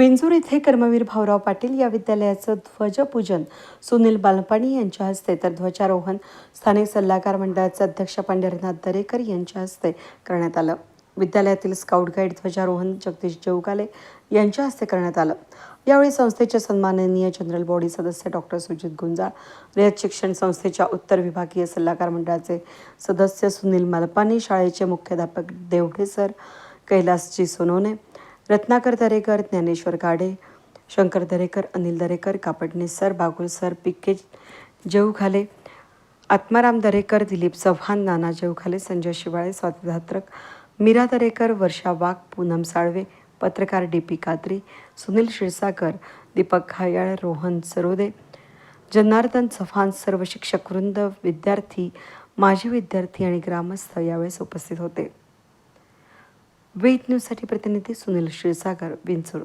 विंचूर येथे कर्मवीर भाऊराव पाटील या विद्यालयाचं ध्वजपूजन सुनील बालपाणी यांच्या हस्ते तर ध्वजारोहण स्थानिक सल्लागार मंडळाचे अध्यक्ष पंढरीनाथ दरेकर यांच्या हस्ते करण्यात आलं. विद्यालयातील स्काउट गाईड ध्वजारोहण जगदीश जेवकाले यांच्या हस्ते करण्यात आलं. यावेळी संस्थेचे सन्माननीय जनरल बॉडी सदस्य डॉक्टर सुजित गुंजाळ रयत शिक्षण संस्थेच्या उत्तर विभागीय सल्लागार मंडळाचे सदस्य सुनील मालपानी शाळेचे मुख्याध्यापक Devdhe sir Kailasji Sonone Ratnakar Darekar Dnyaneshwar Gade Shankar Darekar Anil Darekar Kapadne sir Bagul sir P K Jevkhale Atmaram Darekar Dilip Chavan नाना जेवखाले संजय शिवाळे स्वातधात्रक मीरा दरेकर वर्षा वाघ पूनम साळवे पत्रकार डी पी कात्री सुनील क्षीरसागर दीपक घायाळ रोहन सरोदे जनार्दन चव्हाण सर्व शिक्षकवृंद विद्यार्थी माजी विद्यार्थी आणि ग्रामस्थ यावेळेस उपस्थित होते. वेद न्यूजसाठी प्रतिनिधी सुनील क्षीरसागर विंचूर